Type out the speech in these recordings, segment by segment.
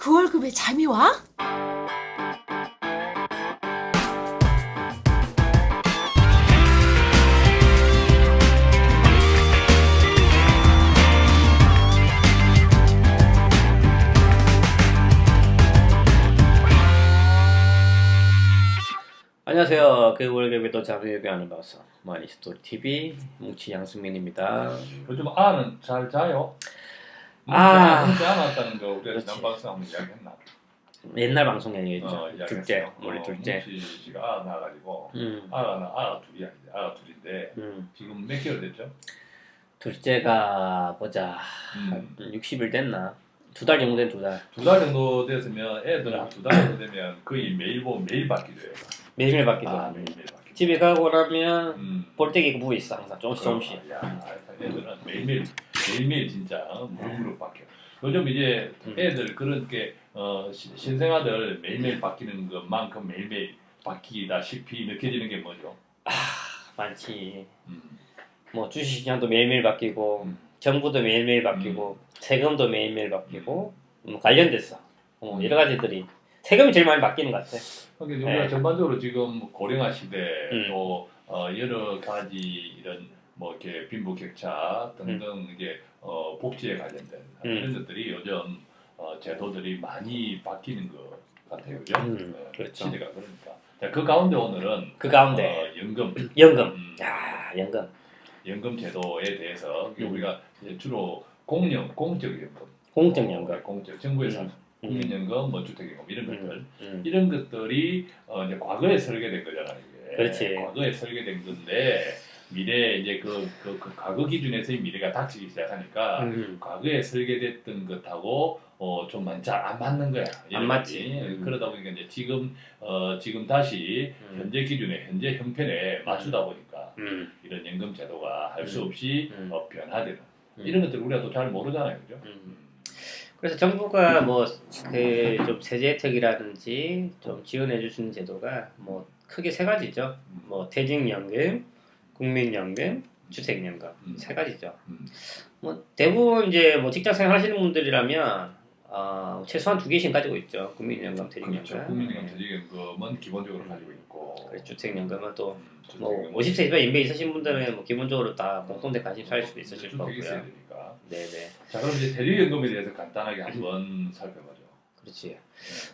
그 월급에 잠이 와? 안녕하세요. 그 월급에 또 잠을 예배하는 방송 마니스토리 TV 뭉치 양승민입니다. 요즘 아는 잘 자요? 아. 문제 안 왔다는 거 우리가 그렇지. 지난 방송 한번 이야기했나? 옛날 방송 얘기했죠. 어. 둘째, 우리 어, 둘째. 씨가 아 나가지고 음, 아가 나 둘이야 이제 아가 둘인데 음. 지금 몇 개월 됐죠? 둘째가 보자 음. 한 60일 됐나? 두 달 정도 된 두 달. 두 달 정도 됐으면 애들 한 두 달 정도 되면 거의 매일 보면 매일 바뀌죠. 애가. 매일매일 바뀌죠. 아 매일 매일 바뀌죠. 집에 가고 나면 음. 볼때기 부부 있어 항상 조금씩 조금씩. 야, 애들은 매일 매일 매일매일 진짜 무릎무릎 바뀌어. 요즘 이제 음. 애들 그런 게 어, 시- 신생아들 매일매일 바뀌는 것만큼 매일매일 바뀌다시피 느껴지는 게 뭐죠? 많지. 음. 뭐 주식시장도 매일매일 바뀌고 음. 정부도 매일매일 바뀌고 세금도 매일매일 바뀌고 뭐 관련돼서 어, 음. 여러 가지들이 세금이 제일 많이 바뀌는 것 같아. 그러니까 우리가 네. 전반적으로 지금 고령화 시대 음. 또 어, 여러 가지 이런 뭐 이렇게 빈부격차 등등 이게 어, 복지에 관련된 음. 이런 것들이 요즘 어, 제도들이 많이 바뀌는 것 같아요, 그죠? 음, 네, 그렇죠. 시대가 그러니까. 자, 그 가운데 오늘은 그 가운데 어, 연금, 연금. 음, 야 연금. 연금 제도에 대해서 음. 우리가 주로 공연, 공적 연금, 공적 어, 연금. 공적 정부에서 음. 국민연금, 뭐 주택연금 이런 것들. 음, 음. 이런 것들이 어, 이제 과거에 설계된 거잖아요. 이게. 그렇지. 과거에 설계된 건데 미래 이제 그, 그, 그 과거 기준에서의 미래가 닥치기 시작하니까 음. 과거에 설계됐던 것하고 어, 좀 많이 잘 안 맞는 거야. 안 맞지. 얘네들이. 그러다 보니까 이제 지금 어, 지금 다시 음. 현재 기준에 현재 형편에 맞추다 보니까 음. 이런 연금 제도가 할수 음. 없이 음. 어, 변화되는 음. 이런 것들 우리가 또 잘 모르잖아요, 그죠? 음. 그래서 정부가 뭐 그 좀 세제 혜택이라든지 좀 지원해 주시는 제도가 뭐 크게 세 가지죠. 음. 뭐 퇴직연금, 국민연금, 주택연금 음. 세 가지죠. 음. 뭐 대부분 이제 뭐 직장생활 하시는 분들이라면 어, 최소한 두 개씩 가지고 있죠. 국민연금, 퇴직연금. 그렇죠. 국민연금, 퇴직연금은 기본적으로 가지고 있고 그래서 주택연금은 또 음, 뭐 주택연금. 50세 이상 인배 있으신 분들은 뭐 기본적으로 다 공통된 관심사일 수도 있으실 거고요. 네네. 자 그럼 이제 대리연금에 대해서 간단하게 한번 살펴보죠. 그렇지.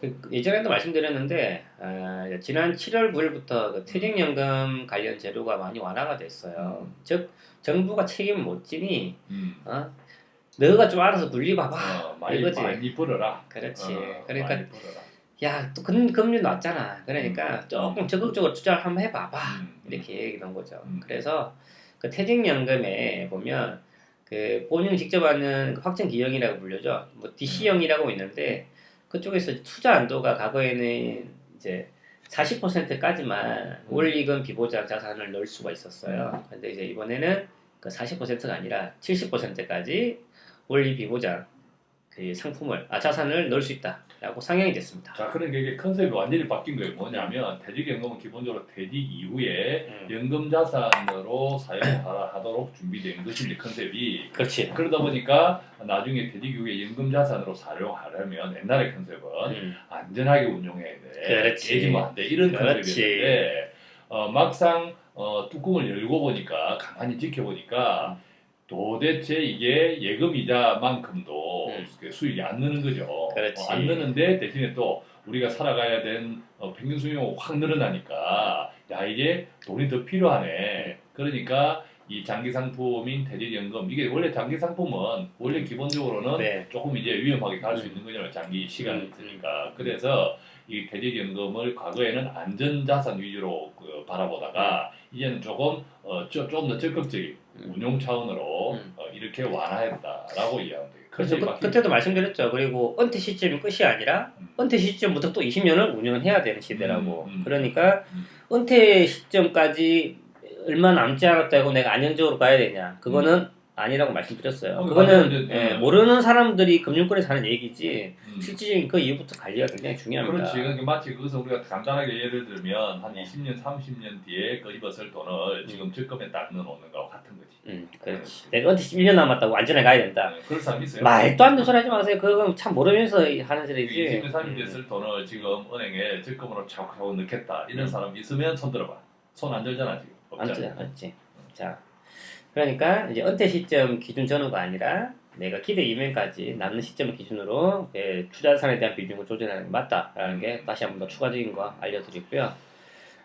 그 예전에도 말씀드렸는데 아, 지난 7월 9일부터 그 퇴직연금 관련 제도가 많이 완화가 됐어요. 음. 즉 정부가 책임을 못 지니 음. 어? 너가 좀 알아서 굴리봐봐. 어, 많이 이거지. 많이 벌어라. 그렇지. 어, 그러니까. 야또 금리 낮잖아. 그러니까 조금 적극적으로 투자를 한번 해봐봐. 음, 이렇게 얘기한 거죠. 음. 그래서 그 퇴직연금에 보면 그 본인이 직접 하는 그 확정 기형이라고 불려죠. 뭐 DC형이라고 있는데 그쪽에서 투자 한도가 과거에는 이제 40%까지만 원리금 비보장 자산을 넣을 수가 있었어요. 근데 이제 이번에는 그 40%가 아니라 70%까지 원리 비보장 그 상품을 아 자산을 넣을 수 있다 라고 상향이 됐습니다. 자 그러니까 이게 컨셉이 완전히 바뀐 거예요. 뭐냐면 퇴직연금은 기본적으로 퇴직 이후에 음. 연금 자산으로 사용하도록 준비된 것이 이제 컨셉이 그렇지. 그러다 보니까 나중에 퇴직 이후에 연금 자산으로 사용하려면 옛날의 컨셉은 음. 안전하게 운용해야 돼. 그렇지. 깨지면 안 돼. 이런 그렇지. 컨셉이었는데 어, 막상 어, 뚜껑을 열고 보니까 가만히 지켜보니까 도대체 이게 예금 이자만큼도 음. 그 수익이 안 느는 거죠. 그렇지. 어, 안 느는데 대신에 또 우리가 살아가야 된 어, 평균 수명이 확 늘어나니까 야 이게 돈이 더 필요하네. 그러니까 이 장기 상품인 퇴직연금 이게 원래 장기 상품은 원래 기본적으로는 네. 조금 이제 위험하게 갈수 음. 있는 거잖아요. 장기 시간이 음. 있으니까. 그래서 이 퇴직연금을 과거에는 안전자산 위주로 그 바라보다가 이제는 조금 어, 좀더 적극적인 음. 운용 차원으로 음. 어, 이렇게 완화했다라고 이해하면 돼요. 그래서 그, 그때도 말씀드렸죠. 그리고 은퇴 시점이 끝이 아니라 음. 은퇴 시점부터 또 20년을 운영을 해야 되는 시대라고. 음, 음. 그러니까 음. 은퇴 시점까지 얼마 남지 않았다고 내가 안정적으로 가야 되냐. 그거는 아니라고 말씀드렸어요. 어, 그거는 맞아요. 네. 예, 모르는 사람들이 금융권에서 하는 얘기지 음. 실질적인 그 이후부터 관리가 굉장히 중요합니다. 그렇지. 그러니까 마치 그것을 우리가 간단하게 예를 들면 한 네. 20년, 30년 뒤에 거입었을 돈을 지금 적금에 딱 넣어놓는 거하고 같은 거지. 음, 그렇지. 내가 언제 11년 남았다고 안전하게 가야 된다. 네, 그럴 사람 있어요. 말도 안 되는 소리 하지 마세요. 그건 참 모르면서 하는 소리지. 20년, 30년 뒤에 쓸 돈을 지금 은행에 적금으로 차곡차곡 넣겠다. 이런 음. 사람 있으면 손 들어봐. 손 안 들잖아 지금. 안 없잖아. 지 맞지. 자, 그러니까 이제 은퇴 시점 기준 전후가 아니라 내가 기대 이면까지 남는 시점을 기준으로 예, 투자 자산에 대한 비중을 조절하는 게 맞다라는 게 다시 한 번 더 추가적인 거 알려드리고요.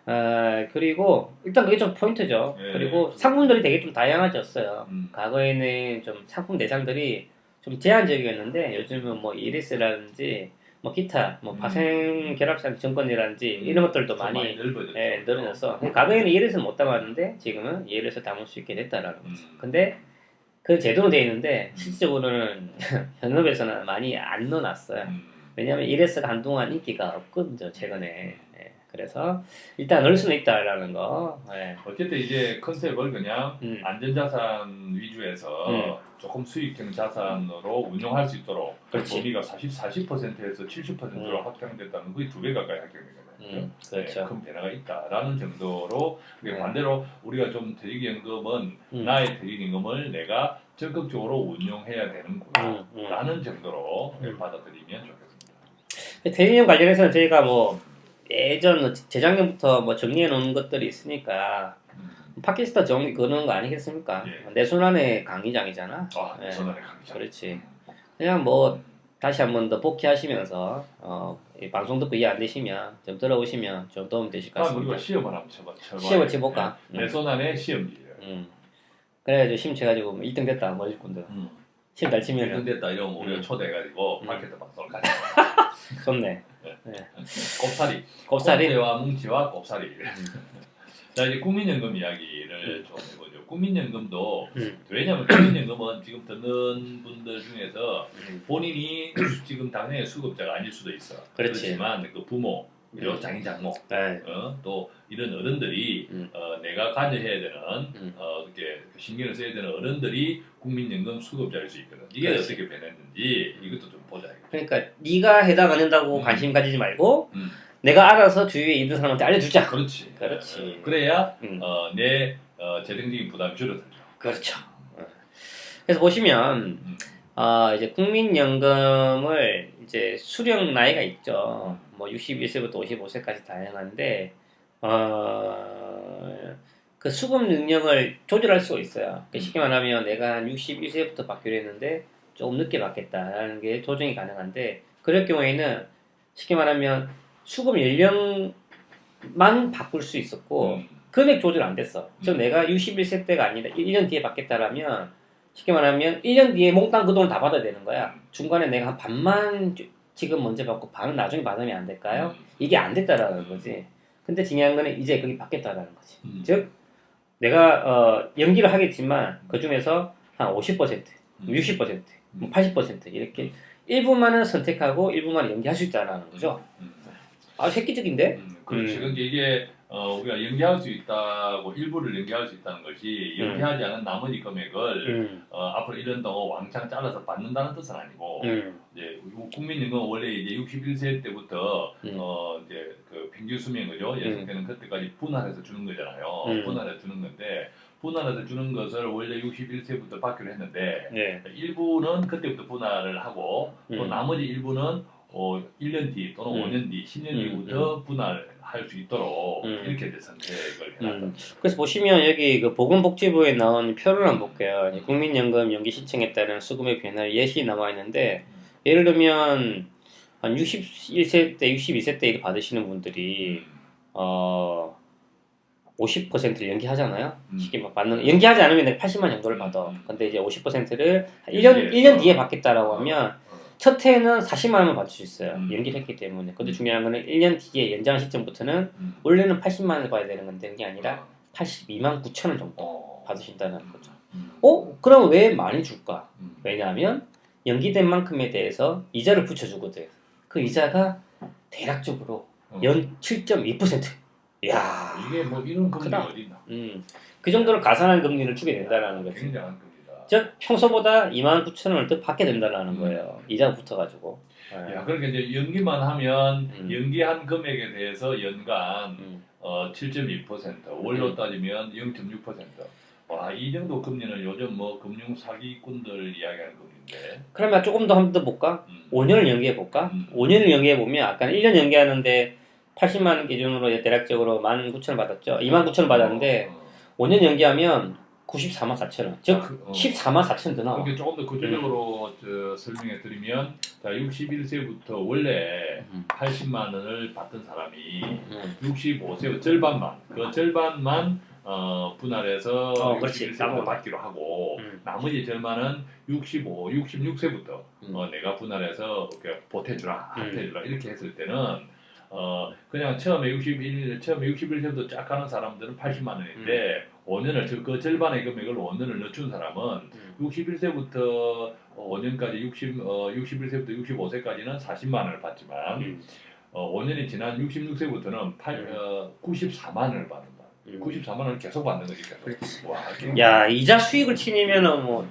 아, 그리고 일단 그게 좀 포인트죠. 예. 그리고 상품들이 되게 좀 다양해졌어요. 음. 과거에는 좀 상품 대상들이 좀 제한적이었는데 요즘은 뭐 이리스라든지 뭐 기타 뭐 음. 파생 결합상 증권이라든지 이런 것들도 좀 많이 넓어졌죠. 예, 늘어졌어. 과거에는 이해를 못 담았는데 지금은 이해를 담을 수 있게 됐다라는 거. 음. 근데 그 제도는 돼 있는데 실질적으로는 현업에서는 많이 안 넣어놨어요. 음. 왜냐하면 이레스가 한동안 인기가 없거든요 최근에. 예, 그래서 일단 넣을 수는 있다라는 거. 예. 어쨌든 이제 컨셉을 그냥 음. 안전자산 위주에서 음. 조금 수익형 자산으로 운용할 수 있도록 그렇지. 범위가 40, 40%에서 70%로 음. 확장됐다는 거의 두 배 가까이 확장되거든요. 음, 그렇죠. 네, 큰 변화가 있다라는 정도로 네. 반대로 우리가 좀 퇴직연금은 음. 나의 퇴직연금을 내가 적극적으로 운용해야 되는구나 음, 음. 라는 정도로 음. 받아들이면 좋겠습니다. 대리점 관련해서는 저희가 뭐 예전 재작년부터 뭐 정리해 놓은 것들이 있으니까 음. 팟캐스트 정리 그런 거 아니겠습니까? 예. 내 손안의 강의장이잖아. 아, 네. 전환의 강의자. 그렇지. 그냥 뭐 다시 한 번 더 복귀하시면서 어, 이 방송 듣고 이해 안 되시면 좀 들어오시면 좀 도움 되실 것 아, 같습니다. 우리가 시험을 한번 쳐봐. 쳐봐. 시험을 쳐볼까? 내손 안에 시험지. 음. 그래가지고 시험 쳐가지고 뭐 1등 됐다 뭐 해줄 건데 음. 시험 잘 1등 치면 됐다 이러면 우리가 음. 초대해가지고 음. 마케트 방송을 좋네. 곱살이. 곱살이 음. 곱대와 뭉치와 곱살이. 자 이제 국민연금 이야기를 좀 해보죠. 국민연금도 음. 왜냐하면 국민연금은 지금 듣는 분들 중에서 본인이 지금 당연히 수급자가 아닐 수도 있어. 그렇지. 그렇지만 그 부모, 그리고 음. 장인 장모, 네. 어, 또 이런 어른들이 음. 어, 내가 관여해야 되는 음. 어, 이렇게 신경을 써야 되는 어른들이 국민연금 수급자일 수 있거든. 이게 그렇지. 어떻게 변했는지 이것도 좀 보자. 그러니까 네가 해당 안 된다고 음. 관심 가지지 말고 음. 내가 알아서 주위에 있는 사람한테 알려주자. 그렇지. 그렇지. 어, 그래야 음. 어, 내 어, 재정적인 부담이 줄어들죠. 그렇죠. 어. 그래서 보시면 음. 아 이제 국민연금을 이제 수령 나이가 있죠. 뭐 61세부터 55세까지 다양한데 어 그 수급 능력을 조절할 수가 있어요. 그 쉽게 말하면 내가 한 61세부터 받기로 했는데 조금 늦게 받겠다라는 게 조정이 가능한데 그럴 경우에는 쉽게 말하면 수급 연령만 바꿀 수 있었고 음. 금액 조절 안 됐어. 즉 음. 내가 61세 때가 아니라 1년 뒤에 받겠다라면 쉽게 말하면 1년 뒤에 몽땅 그 돈을 다 받아야 되는 거야. 중간에 내가 한 반만 주- 지금 먼저 받고 반은 나중에 받으면 안 될까요? 음. 이게 안 됐다라는 거지. 근데 중요한 거는 이제 거기 받겠다라는 거지. 음. 즉 내가 어, 연기를 하겠지만 그 중에서 한 50%, 음. 60%, 뭐 음. 80% 이렇게 일부만은 선택하고 일부만은 연기할 수 있다라는 거죠. 음. 아 획기적인데? 음, 그렇지. 음. 그러니까 이게 어, 우리가 연기할 수 있다고 일부를 연기할 수 있다는 것이 연기하지 않은 나머지 금액을 음, 어, 앞으로 1년 동안 왕창 잘라서 받는다는 뜻은 아니고 음, 이제 국민연금 원래 이제 61세 때부터 음. 어 이제 그 평균 수명이죠 예상되는 그때까지 분할해서 주는 거잖아요. 음. 분할해서 주는 건데 분할해서 주는 것을 원래 61세부터 받기로 했는데 네. 일부는 그때부터 분할을 하고 또 음. 나머지 일부는 어 1년 뒤 또는 음. 5년 뒤, 10년 음, 뒤부터 분할할 수 있도록 음. 이렇게 이제 선택을 해놨다. 음, 그래서 보시면 여기 그 보건복지부에 나온 표를 한번 볼게요. 국민연금 연기 신청에 따른 수금의 변화 예시 나와 있는데 예를 들면 한 61세 때, 62세 때 이거 받으시는 분들이 어 50%를 연기하잖아요. 음. 쉽게 막 받는 연기하지 않으면 내가 80만 정도를 음, 받아. 음. 근데 이제 50%를 1년 연기해서. 1년 뒤에 받겠다라고 하면 어, 첫 해는 40만 원을 받을 수 있어요. 음. 연기를 했기 때문에. 근데 음. 중요한 거는 1년 뒤에 연장 시점부터는 음. 원래는 80만 원을 받아야 되는 건데 그게 아니라 82만 9천 원 정도 어. 받으신다는 거죠. 음. 어? 그럼 왜 많이 줄까? 음. 왜냐하면 연기된 만큼에 대해서 이자를 붙여주거든. 그 이자가 대략적으로 어. 연 7.2%. 이야, 이게 뭐 이런 금리. 어디 있나? 음, 그 정도로 가산한 금리를 주게 된다는 거지. 굉장한 겁니다. 즉 평소보다 2만 9천 원을 더 받게 된다라는 음. 거예요. 이자가 붙어가지고. 예. 야, 그러니까 이제 연기만 하면 음. 연기한 금액에 대해서 연간 음. 어, 7.2% 월로 음. 따지면 0.6%. 와, 이 정도 금리는 요즘 뭐 금융 사기꾼들 이야기하는 금리인데. 그러면 조금 더 한번 더 볼까? 음. 5년을 연기해 볼까? 음. 5년을 연기해 보면 아까 1년 연기하는데 80만 원 기준으로 대략적으로 19,000원 받았죠. 2만 9천 원 받았는데 어, 5년 연기하면 94만 4천 원. 즉 아, 그, 어. 14만 4천 더 나와. 그렇게 조금 더 구체적으로 저 설명해 드리면 자 61세부터 원래 음. 80만 원을 받던 사람이 음. 65세 절반만 그 절반만 어, 분할해서 어, 그렇지. 61세부터 나머지. 받기로 하고 음. 나머지 절반은 65, 66세부터 음. 어, 내가 분할해서 이렇게 보태주라, 음. 합해주라 이렇게 했을 때는 어, 그냥 처음에 61, 처음에 61세부터 쫙 하는 사람들은 80만 원인데 5년을 저- 그 절반의 금액을 5년을 늦춘 사람은 음. 61세부터 5년까지 60, 어, 61세부터 65세까지는 40만 원을 받지만 음. 어, 5년이 지난 66세부터는 8, 음. 어, 94만 원을 받는다. 음. 94만 원을 계속 받는 거지 계속. 와, 야 이자 수익을 치니면은 뭐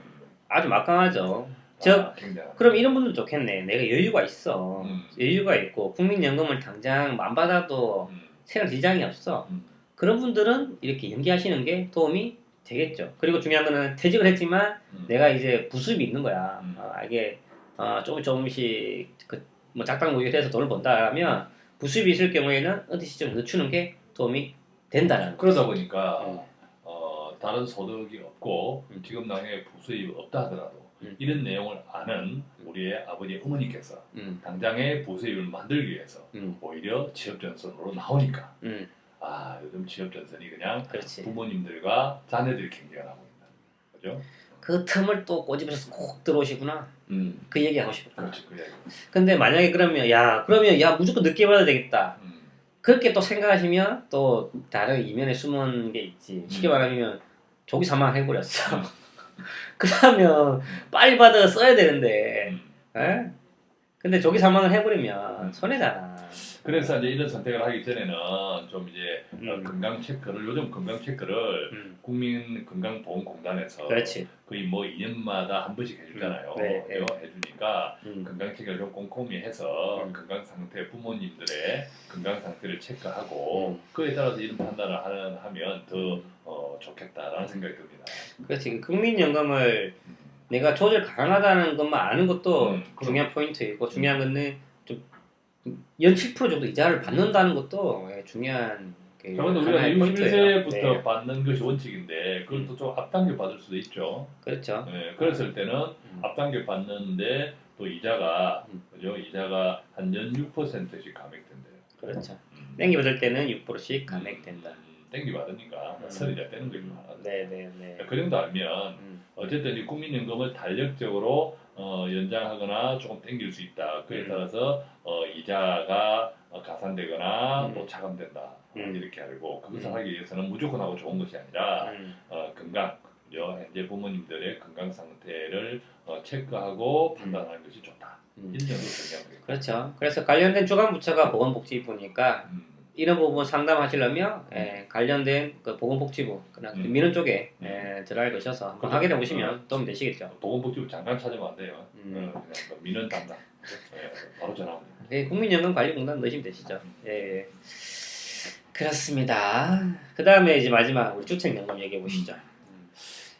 아주 막강하죠. 즉 아, 굉장히. 그럼 이런 분들 좋겠네. 내가 여유가 있어. 음. 여유가 있고 국민연금을 당장 안 받아도 음, 생활 지장이 없어. 음. 그런 분들은 이렇게 연기하시는 게 도움이 되겠죠. 그리고 중요한 거는 퇴직을 했지만 음. 내가 이제 부수입이 있는 거야. 음. 어, 이게 어, 조금 조금씩 그 뭐 작당무익해서 돈을 번다라면 부수입이 있을 경우에는 어느 시점 늦추는 게 도움이 된다라는 거. 그러다 보니까 음. 어, 다른 소득이 없고 음. 지금 당에 부수입이 없다 하더라도 음. 이런 내용을 아는 우리의 아버지 어머니께서 음, 당장의 부수입을 만들기 위해서 음, 오히려 취업 전선으로 나오니까 음, 아 요즘 취업 전선이 그냥 그렇지. 부모님들과 자녀들이 경쟁하고 있다. 그죠? 그 틈을 또 꼬집어서 꼭 들어오시구나. 음. 그 얘기 하고 싶었구나. 그렇지 그 얘기. 근데 만약에 그러면 야 그러면 야 무조건 늦게 받아야 되겠다. 음. 그렇게 또 생각하시면 또 다른 이면에 숨은 게 있지. 쉽게 음. 말하면 조기 사망 해버렸어. 그러면 빨리 받아 써야 되는데, 음. 에? 근데 조기 사망을 해버리면 음. 손해잖아. 그래서 이제 이런 선택을 하기 전에는 좀 이제 어, 음. 건강 체크를 요즘 건강 체크를 음, 국민건강보험공단에서 그렇지. 거의 뭐 2년마다 한 번씩 해주잖아요. 음, 네, 네. 해주니까 음, 건강 체크를 좀 꼼꼼히 해서 음. 건강 상태 부모님들의 건강 상태를 체크하고 음. 그에 따라서 이런 판단을 하는, 하면 더 음. 어, 좋겠다라는 생각이 듭니다. 그렇지. 국민연금을 내가 조절 가능하다는 것만 아는 것도. 중요한 포인트이고 중요한 거는 좀 연 7% 정도 이자를 받는다는 것도 예, 중요한 그 그런데 우리가 하나의 포인트예요. 61세부터 네, 받는 것이 원칙인데 그걸 또 좀 앞당겨 받을 수도 있죠. 그렇죠. 네, 그랬을 때는 음. 앞당겨 받는데 또 이자가 음. 그죠? 이자가 한 연 6%씩 감액된대요. 그렇죠. 음. 땡기 받을 때는 6%씩 감액된다. 음, 땡기 받으니까 음. 서리자 떼는 거죠. 네네네. 그 정도 알면 음, 어쨌든 이 국민연금을 달력적으로 어, 연장하거나 조금 땡길 수 있다. 그에 음. 따라서 어, 이자가 어, 가산되거나 음. 또 차감된다. 음. 이렇게 알고 그것을 음. 하기 위해서는 무조건 하고 좋은 것이 아니라 음, 어, 건강? 현재 부모님들의 건강 상태를 어, 체크하고 판단하는 것이 좋다. 음. 이런. 그렇죠. 그래서 관련된 주관부처가 보건복지부니까 음. 이런 부분 상담하시려면 예, 관련된 그 보건복지부 그냥 음. 민원 쪽에 예, 들어갈 것이어서 한번 그렇죠. 확인해 보시면 도움 되시겠죠. 보건복지부 잠깐 찾으면 안 돼요. 음. 어, 그냥 뭐 민원 담당. 예, 바로 돼요. 네, 국민연금관리공단 넣으시면 되시죠. 예, 예. 그렇습니다. 그 다음에 이제 마지막 우리 주택연금 얘기해 보시죠.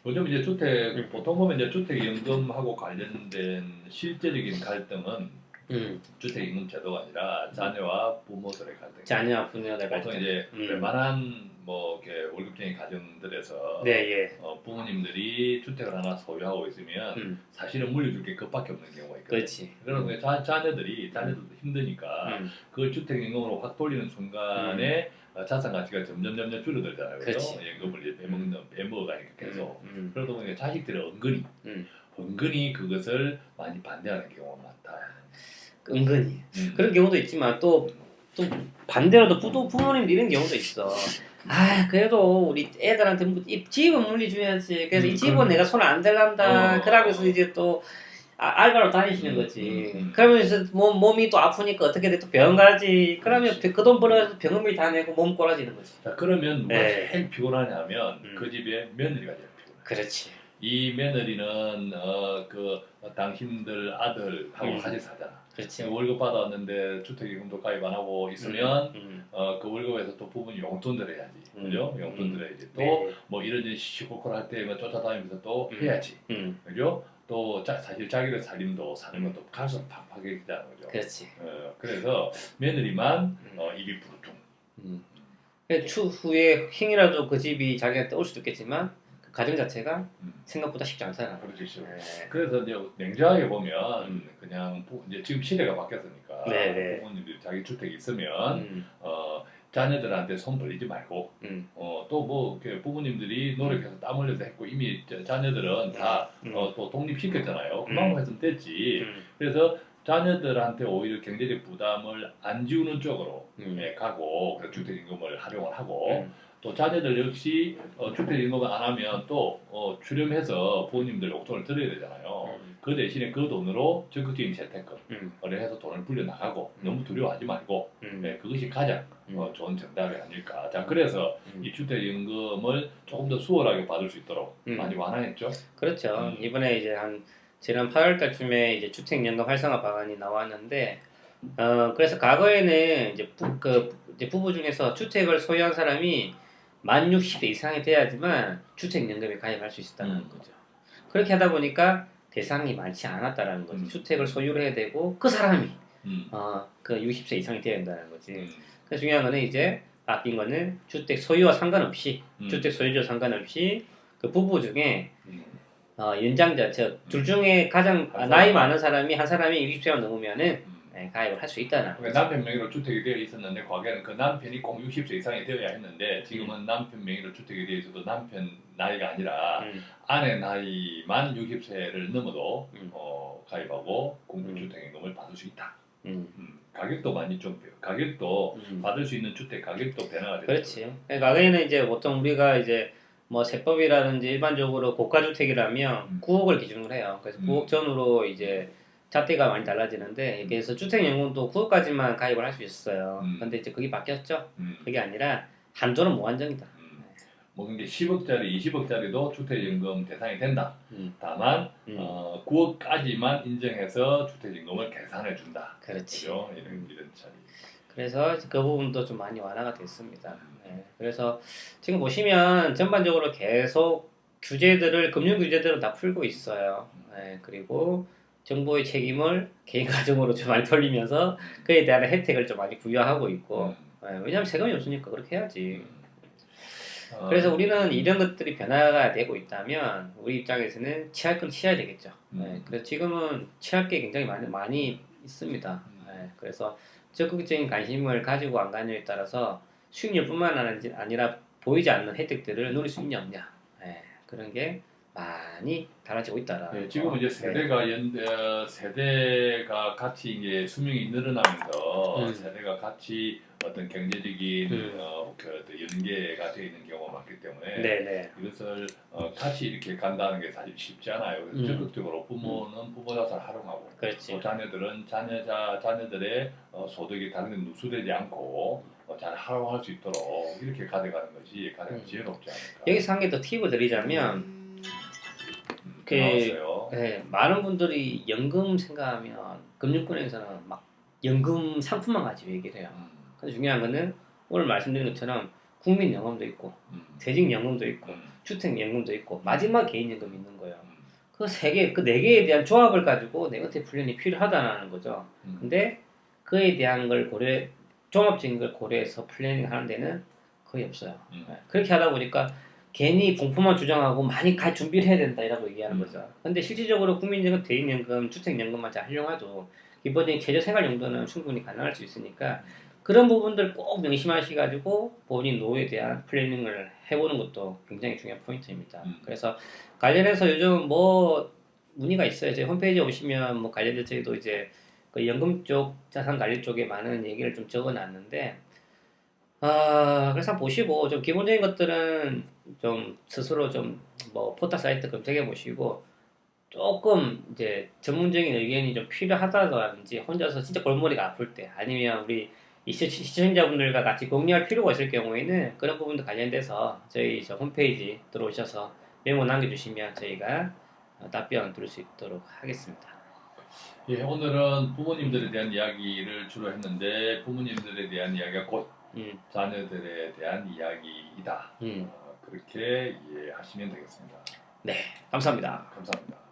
요즘 이제 주택 음. 보통 보면 이제 주택 연금하고 관련된 실제적인 갈등은 음, 주택임금 제도가 아니라 자녀와 부모들의 갈등. 자녀 부녀들 보통 갈등. 이제 음. 웬만한 뭐 이렇게 월급쟁이 가정들에서 네, 예. 어, 부모님들이 주택을 하나 소유하고 있으면 음, 사실은 물려줄 게 그밖에 없는 경우가 있거든요. 그렇지. 그러면 자, 자녀들이 자녀들도 힘드니까 음, 그 주택 임금으로 확 돌리는 순간에 어, 자산 가치가 점점 점점 줄어들잖아요. 그죠? 그렇지. 연금을 이제 빼먹는 빼먹어가니까 계속. 음, 그러다 보니까 자식들이 은근히 음. 은근히 그것을 많이 반대하는 경우가 많다. 은근히 음. 그런 경우도 있지만 또, 또 반대로도 부도 부모님들 이런 경우도 있어. 아 그래도 우리 애들한테 뭐이 집은 물려줘야지. 그래서 음, 이 집은 그럼. 내가 손 안 대란다. 어. 그러면서 이제 또 아, 알바로 다니시는 음, 거지. 음, 음. 그러면서 몸, 몸이 또 아프니까 어떻게 돼또 병원 가지. 그러면 그 돈 벌어서 병원비 다 내고 몸 꼬라지는 거지. 자 그러면 누가 네. 제일 피곤하냐면 음. 그 집에 며느리가 제일 피곤해. 그렇지. 이 며느리는 어, 그 어, 당신들 아들하고 음. 같이 살잖아. 그렇지. 월급 받아왔는데 주택임금도 가입 안 하고 있으면 음, 어, 그 월급에서 또 부분이 용돈 들어야지. 음. 그죠? 용돈 음. 들어야지. 또 네. 뭐 이런저런 시시콜콜 할 때면 쫓아다니면서 또 음. 해야지. 음, 그죠? 또 자, 사실 자기들 살림도 사는 것도 갈수록 팍팍해지잖아. 그죠? 그렇지. 어, 그래서 며느리만 음. 어, 입이 부르퉁. 음. 그래서 추후에 행이라도 그 집이 자기한테 올 수도 있겠지만 그 가정 자체가 음. 생각보다 쉽지 않잖아. 그렇지. 쉽죠. 네. 그래서 이제 냉정하게 보면 음. 그냥 부- 이제 지금 시대가 바뀌었으니까 네, 네. 부모님들이 자기 주택 있으면 음, 어, 자녀들한테 손 벌리지 말고 음, 어, 또뭐 부모님들이 노력해서 땀 흘려서 했고 이미 저 자녀들은 다 음. 어, 또 독립시켰잖아요. 음. 그만큼 했으면 됐지. 음, 그래서 자녀들한테 오히려 경제적 부담을 안 지우는 쪽으로 음. 예, 가고 주택임금을 활용을 하고 음. 또 자녀들 역시 어, 주택임금을 안 하면 또 어, 출연해서 부모님들 용돈을 드려야 되잖아요. 음. 그 대신에 그 돈으로 적극적인 재테크를 음, 해서 돈을 불려 나가고 음. 너무 두려워하지 말고 음, 네, 그것이 가장 음. 어, 좋은 정답이 아닐까. 자 그래서 음. 이 주택임금을 조금 더 수월하게 받을 수 있도록 음. 많이 완화했죠. 그렇죠. 음. 이번에 이제 한 지난 8월달쯤에 이제 주택연금 활성화 방안이 나왔는데, 어 그래서 과거에는 이제 부, 그 이제 부부 중에서 주택을 소유한 사람이 만 60대 이상이 돼야지만 주택연금에 가입할 수 있었다는 음. 거죠. 그렇게 하다 보니까 대상이 많지 않았다라는 거죠. 음. 주택을 소유를 해야 되고 그 사람이 음. 어그 60세 이상이 돼야 된다는 거지. 음. 그래서 중요한 거는 이제 바뀐 거는 주택 소유와 상관없이 음. 주택 소유자 상관없이 그 부부 중에 음. 어, 연장자, 즉 둘 중에 가장 한 나이. 많은 사람이 한 사람이 60세가 넘으면은 음. 네, 가입을 할 수 있다는. 그러니까 남편 명의로 주택이 되어 있었는데 과거에는 그 남편이 꼭 60세 이상이 되어야 했는데 음. 지금은 남편 명의로 주택이 되어 있어도 남편 나이가 아니라 음, 아내 나이만 60세를 넘어도 음. 어, 가입하고 음. 국민주택임금을 받을 수 있다. 음, 음, 가격도 많이 좀 가격도 음. 받을 수 있는 주택 가격도 변화가 되죠. 그렇지. 그러니까 과거에는 이제 보통 우리가 이제 뭐 세법이라든지 일반적으로 고가주택이라면 음. 9억을 기준으로 해요. 그래서 음. 9억 전후로 이제 잣대가 많이 달라지는데 그래서 주택연금도 9억까지만 가입을 할 수 있었어요. 음. 근데 이제 그게 바뀌었죠. 음, 그게 아니라 한도는 무한정이다. 음. 뭐 근데 10억짜리, 20억짜리도 주택임금 대상이 된다. 음, 다만 음. 어, 9억까지만 인정해서 주택임금을 계산해 준다. 그렇지. 그죠? 이런 음. 이런 차이. 그래서 그 부분도 좀 많이 완화가 됐습니다. 네, 그래서 지금 보시면 전반적으로 계속 규제들을 금융 규제들을 다 풀고 있어요. 네, 그리고 정부의 책임을 개인 가정으로 좀 많이 돌리면서 그에 대한 혜택을 좀 많이 부여하고 있고 네, 왜냐하면 세금이 없으니까 그렇게 해야지. 어, 그래서 우리는 이런 것들이 변화가 되고 있다면 우리 입장에서는 취할 건 취해야 되겠죠. 네, 음. 그래서 지금은 취할 게 굉장히 많이 많이 있습니다. 음. 네, 그래서 적극적인 관심을 가지고 안 가느냐에 따라서 수익률뿐만 아니- 아니라 보이지 않는 혜택들을 누릴 수 있냐 없냐 네, 그런 게 많이 달라지고 있다라. 네, 지금 이제 세대가 연 어, 세대가 같이 이제 수명이 늘어나면서 음. 세대가 같이 어떤 경제적인 음. 어, 그 연계가 되어 있는 경우가 많기 때문에 네네. 이것을 어, 같이 이렇게 간다는 게 사실 쉽지 않아요. 그래서 음. 적극적으로 부모는 부모 자산을 활용하고 그렇지. 또 자녀들은 자녀 자 자녀들의 어, 소득이 다른 데 누수되지 않고 어, 잘 활용할 수 있도록 이렇게 가져가는 것이 가장 음. 지혜롭지 않을까. 여기서 한 개 더 팁을 드리자면 음, 그- 나왔어요. 네, 많은 분들이 연금 생각하면 금융권에서는 막 연금 상품만 가지고 얘기를 해요. 음, 근데 중요한 거는 오늘 말씀드린 것처럼 국민연금도 있고 음, 퇴직연금도 있고 음, 주택연금도 있고 마지막 개인연금이 있는 거예요. 음, 그 세 개, 그 네 개에 대한 조합을 가지고 네거티브 플랜이 필요하다는 거죠. 음. 근데 그에 대한 걸 고려, 종합적인 걸 고려해서 플래닝 하는 데는 거의 없어요. 음. 네, 그렇게 하다 보니까 괜히 봉투만 주장하고 많이 가 준비를 해야 된다 이라고 얘기하는 음. 거죠. 근데 실질적으로 국민연금, 대인연금, 주택연금만 잘 활용해도 기본적인 최저생활 정도는 충분히 가능할 수 있으니까 그런 부분들 꼭 명심하셔가지고 본인 노후에 대한 플래닝을 해보는 것도 굉장히 중요한 포인트입니다. 음. 그래서 관련해서 요즘 뭐 문의가 있어요. 제 홈페이지에 오시면 뭐 관련돼서 저희도 이제 그 연금 쪽 자산 관리 쪽에 많은 얘기를 좀 적어놨는데 아 그래서 한번 보시고 좀 기본적인 것들은 좀 스스로 좀 뭐 포털 사이트 검색해 보시고 조금 이제 전문적인 의견이 좀 필요하다든지 혼자서 진짜 골머리가 아플 때 아니면 우리 시청자분들과 같이 공유할 필요가 있을 경우에는 그런 부분도 관련돼서 저희 저 홈페이지 들어오셔서 메모 남겨주시면 저희가 어, 답변 드릴 수 있도록 하겠습니다. 예, 오늘은 부모님들에 대한 이야기를 주로 했는데 부모님들에 대한 이야기가 곧 음, 자녀들에 대한 이야기이다. 음, 어, 그렇게 이해하시면 되겠습니다. 네, 감사합니다. 감사합니다.